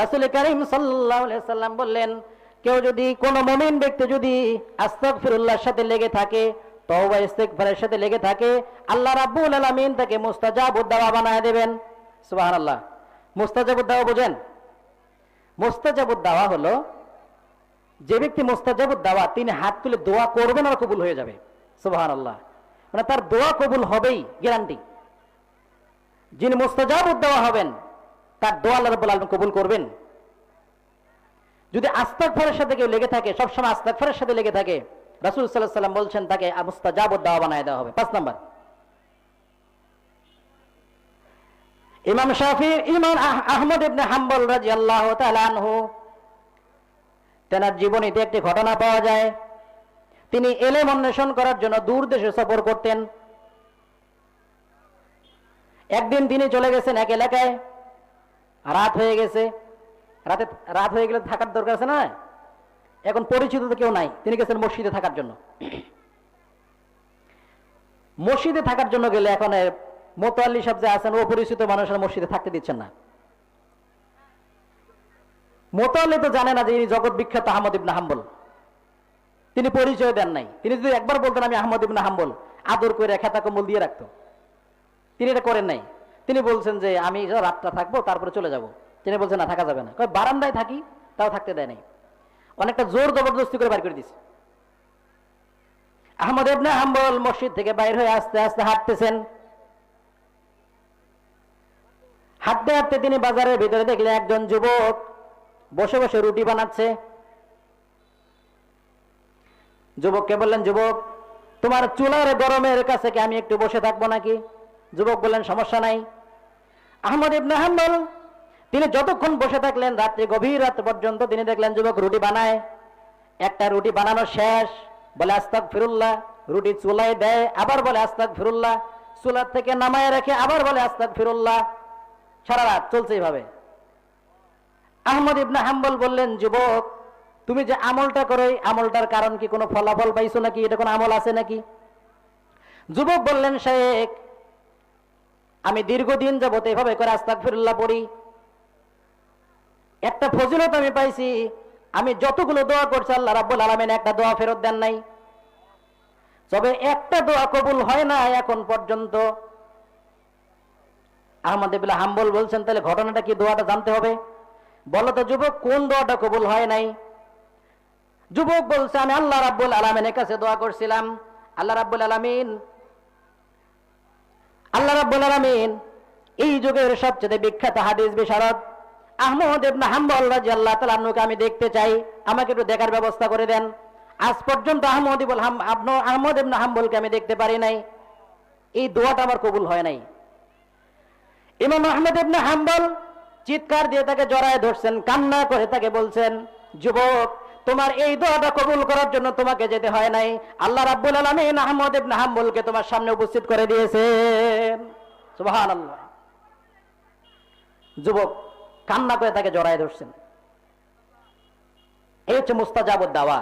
রাসুল করিম সাল্লাম বললেন, কেউ যদি কোনো মমিন ব্যক্তি যদি আস্তক ফিরুল্লাহর সাথে লেগে থাকে, তওবা ইস্তেগফারের সাথে লেগে থাকে, আল্লাহ রাব্বুল আলামিন তাকে মুস্তাজাবুদ দাওয়া বানায় দেবেন। সুবহানাল্লাহ। মুস্তাজাবুদ দাওয়া বোঝেন? মুস্তাজাবুদ দাওয়া হলো, যে ব্যক্তি মুস্তাজাবুদ দাওয়া, তিনি হাত তুলে দোয়া করবেন আর কবুল হয়ে যাবে। সুবহানাল্লাহ। মানে তার দোয়া কবুল হবেই গ্যারান্টি যিনি মুস্তাজাবুদ দেওয়া হবেন তার দোয়া আল্লাহ রাব্বুল আলামিন কবুল করবেন। যদি আস্তাগফারের সাথে কেউ লেগে থাকে, সবসময় আস্তাগফারের সাথে লেগে থাকে, রাসূল আলাইহি সাল্লাম বলছেন, তাকে মুস্তাজাবুদ দাওয়া বানায় দেওয়া হবে। পাঁচ নাম্বার। ইমাম শাফি, ইমাম আহ- আহমদ ইবনে হাম্বল রাদিয়াল্লাহু তাআলা আনহু, তেনার জীবনীতে একটি ঘটনা পাওয়া যায়। তিনি এলেম অন্বেষণ করার জন্য দূর দেশে সফর করতেন। একদিন তিনি চলে গেছেন এক এলাকায়। রাত হয়ে গেছে। রাতে রাত হয়ে গেলে থাকার দরকার আছে না? এখন পরিচিত তো কেউ নাই। তিনি গেছেন মসজিদে থাকার জন্য। মসজিদে থাকার জন্য গেলে এখন এ, মোতাল্লি সাহেব যে আছেন অপরিচিত মানুষের মসজিদে থাকতে দিচ্ছেন না। মোতাল্লি তো জানে না যে ইনি জগৎ বিখ্যাত আহমদ ইবনে হাম্বল। তিনি পরিচয় দেন নাই। তিনি যদি একবার বলতেন আমি আহমদ ইবনে হাম্বল আদর করে খেতা কম্বল দিয়ে রাখতো। তিনি এটা করেন নাই। তিনি বলছেন যে, আমি রাতটা থাকব, তারপরে চলে যাব। তিনি বলছেন, না, থাকা যাবে না। কয়, বারান্দায় থাকি, তাও থাকতে দেয় নাই। অনেকটা জোর জবরদস্তি করে বাইর করে দিছে। আহমদ ইবনে হাম্বল মসজিদ থেকে বাইর হয়ে আস্তে আস্তে হাঁটতেছেন। হাঁটতে হাঁটতে তিনি বাজারের ভিতরে দেখলেন একজন যুবক বসে বসে রুটি বানাচ্ছে। যুবককে বললেন, যুবক, তোমার চুলার গরমের কাছে কি আমি একটু বসে থাকব নাকি? যুবক বললেন, সমস্যা নাই। আহমদ ইবনে হাম্বল, তিনি যতক্ষণ বসে থাকলেন, রাত্রে গভীর রাত পর্যন্ত তিনি দেখলেন যুবক রুটি বানায়। একটা রুটি বানানো শেষ, বলে আস্তাক ফিরুল্লাহ রুটি চুলায় দেয়, আবার বলে আস্তাক ফিরুল্লাহ চুলার থেকে নামায় রেখে আবার বলে আস্তাক ফিরুল্লাহ সারা রাত চলছে এইভাবে। আহমদ ইবনে হাম্বল বললেন, যুবক, তুমি যে আমলটা করো, এই আমলটার কারণ কি কোনো ফলাফল পাইছো নাকি? এটা কোনো আমল আছে নাকি? যুবক বললেন, শেখ আমি দীর্ঘদিন যাবত এভাবে করে আস্তাক ফিরুল্লাহ পড়ি। একটা ফজিলত আমি পাইছি, আমি যতগুলো দোয়া করছি, আল্লাহ রাব্বুল আলামিন একটা দোয়া ফেরত দেন নাই। তবে একটা দোয়া কবুল হয় না এখন পর্যন্ত। আহমদ ইবনে হাম্বল বলছেন, তাহলে ঘটনাটা কি দোয়াটা জানতে হবে? বলো তো, যুবক, কোন দোয়াটা কবুল হয় নাই? যুবক বলছে, আমি আল্লাহ রাব্বুল আলামিনের কাছে দোয়া করছিলাম। আল্লাহ রাব্বুল আলামিন আল্লাহ রাব্বুল আলামিন এই যুগের সবচেয়ে বিখ্যাত হাদিস বিশারদ আহমদ ইবনে হাম্বল রাদিয়াল্লাহু তাআলা আনহুকে আমি দেখতে চাই। আমাকে একটু দেখার ব্যবস্থা করে দেন। আজ পর্যন্ত আহমদ ইবুল হাম আহমদ ইবনে হাম্বলকে আমি দেখতে পারি নাই। এই দোয়াটা আমার কবুল হয় নাই। ইমাম আহমদ ইবনে হাম্বল চিৎকার দিয়ে তাকে জড়ায় ধরছেন, কান্না করে তাকে বলছেন, যুবক তোমার এই দোয়াটা কবুল করার জন্য তোমাকে যেতে হয় নাই। আল্লাহ রাব্বুল আলামিন আহমদ ইবনে হাম্বলকে তোমার সামনে উপস্থিত করে দিয়েছেন সুবহানাল্লাহ। যুবক, কান্না করে তাকে জড়ায় ধরছেন। এই হচ্ছে মুস্তাজাবুদ দাওয়া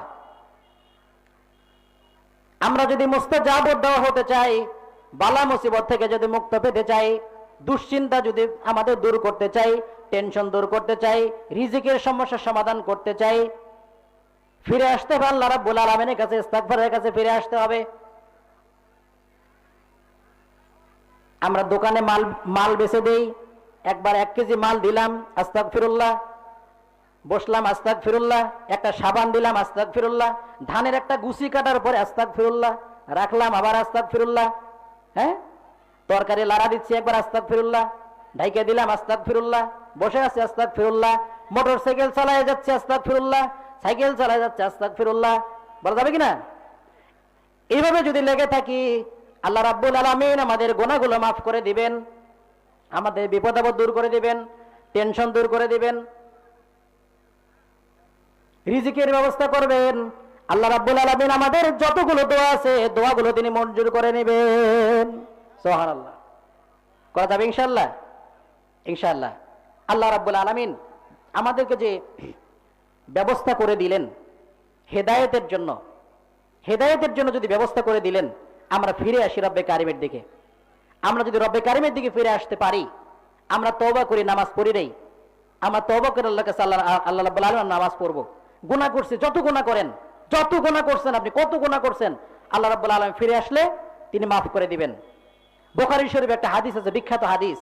আমরা যদি মুস্তাজাবুদ দাওয়া হতে চাই, বালা মুসিবত থেকে যদি মুক্ত পেতে চাই, দুশ্চিন্তা যদি আমাদের দূর করতে চাই, টেনশন দূর করতে চাই, রিজিকের সমস্যার সমাধান করতে চাই ফিরে আসতে হবে আল্লাহ রাব্বুল আলামিনের কাছে, ইস্তাগফারের কাছে ফিরে আসতে হবে। আমরা দোকানে মাল মাল বেচে দেই, একবার এক কেজি মাল দিলাম আস্তাক ফিরুল্লাহ বসলাম আস্তাক ফিরুল্লাহ একটা সাবান দিলাম আস্তাক ফিরুল্লাহ ধানের একটা গুছি কাটার পরে আস্তাক ফিরুল্লাহ রাখলাম, আবার আস্তাক ফিরুল্লাহ হ্যাঁ? তরকারি লাড়া দিচ্ছি, একবার আস্তাক ফিরুল্লাহ ঢাইকে দিলাম আস্তাক ফিরুল্লাহ বসে আছি আস্তাক ফিরুল্লাহ মোটর সাইকেল চালায় যাচ্ছে আস্তাক ফিরুল্লাহ সাইকেল চালায় যাচ্ছে আস্তাক ফিরুল্লাহ বলা যাবে কিনা? এইভাবে যদি লেগে থাকি, আল্লাহ রাব্বুল আলামিন আমাদের গোনাগুলো মাফ করে দিবেন, আমাদের বিপদ আপদ দূর করে দিবেন টেনশন দূর করে দিবেন। রিজিকের ব্যবস্থা করবেন। আল্লাহ রাব্বুল আলামিন আমাদের যতগুলো দোয়া আছে, দোয়াগুলো তিনি মঞ্জুর করে নেবেন। সোহান আল্লাহ করা যাবে ইনশাল্লাহ ইনশাল্লাহ আল্লাহ রাব্বুল আলামিন আমাদেরকে যে ব্যবস্থা করে দিলেন হেদায়েতের জন্য। হেদায়েতের জন্য যদি ব্যবস্থা করে দিলেন, আমরা ফিরে আসি রব্বে কারিমের দিকে। আমরা যদি রব্বে কারিমের দিকে ফিরে আসতে পারি, আমরা তওবা করি, নামাজ পড়ি নেই। আমরা তবা করে আল্লাহ কাছে আল্লাহ আল্লাহ রাব্বুল আলামিন নামাজ পড়ব। গুনাহ করছি, যত গুনাহ করেন, যত গুনাহ করছেন আপনি, কত গুনাহ করছেন, আল্লাহ রাব্বুল আলামিন ফিরে আসলে তিনি মাফ করে দিবেন। বোখারি শরীফ একটা হাদিস আছে, বিখ্যাত হাদিস।